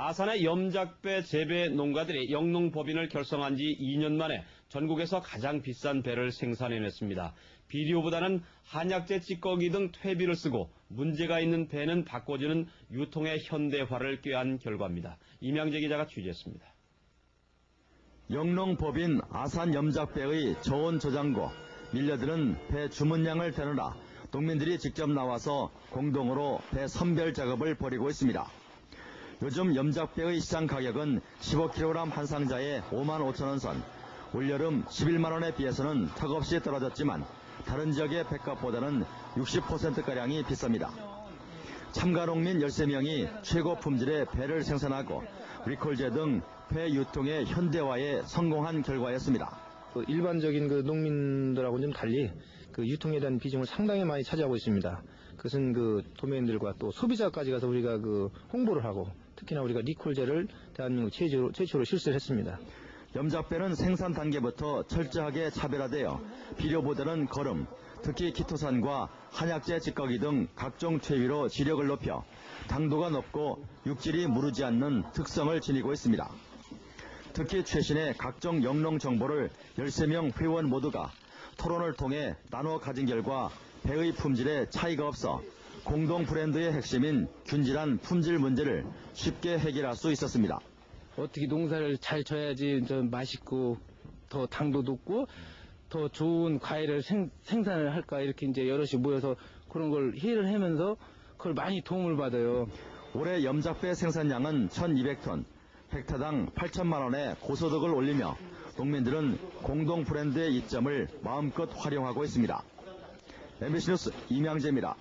아산의 염작배 재배 농가들이 영농법인을 결성한 지 2년 만에 전국에서 가장 비싼 배를 생산해냈습니다. 비료보다는 한약재 찌꺼기 등 퇴비를 쓰고 문제가 있는 배는 바꿔주는 유통의 현대화를 꾀한 결과입니다. 이명재 기자가 취재했습니다. 영농법인 아산 염작배의 저온 저장고, 밀려드는 배 주문량을 되느라 농민들이 직접 나와서 공동으로 배 선별 작업을 벌이고 있습니다. 요즘 염작배의 시장 가격은 15kg 한 상자에 5만 5천 원 선, 올여름 11만 원에 비해서는 턱없이 떨어졌지만 다른 지역의 백값보다는 60%가량이 비쌉니다. 참가 농민 13명이 최고 품질의 배를 생산하고 리콜제 등 배 유통의 현대화에 성공한 결과였습니다. 그 일반적인 그 농민들하고는 좀 달리 그 유통에 대한 비중을 상당히 많이 차지하고 있습니다. 그것은 그 도매인들과 또 소비자까지 가서 우리가 그 홍보를 하고 특히나 우리가 리콜제를 대한민국 최초로, 최초로 실시를 했습니다. 염작배는 생산 단계부터 철저하게 차별화되어 비료보다는 거름, 특히 키토산과 한약재 찌꺼기 등 각종 퇴위로 지력을 높여 당도가 높고 육질이 무르지 않는 특성을 지니고 있습니다. 특히 최신의 각종 영농 정보를 13명 회원 모두가 토론을 통해 나눠 가진 결과 배의 품질에 차이가 없어 공동 브랜드의 핵심인 균질한 품질 문제를 쉽게 해결할 수 있었습니다. 어떻게 농사를 잘 져야지 좀 맛있고 더 당도 높고 더 좋은 과일을 생, 생산을 할까 이렇게 이제 여럿이 모여서 그런 걸 회의를 하면서 그걸 많이 도움을 받아요. 올해 염작배 생산량은 1200톤, 헥타당 8천만 원의 고소득을 올리며 농민들은 공동 브랜드의 이점을 마음껏 활용하고 있습니다. MBC 뉴스 이명재입니다.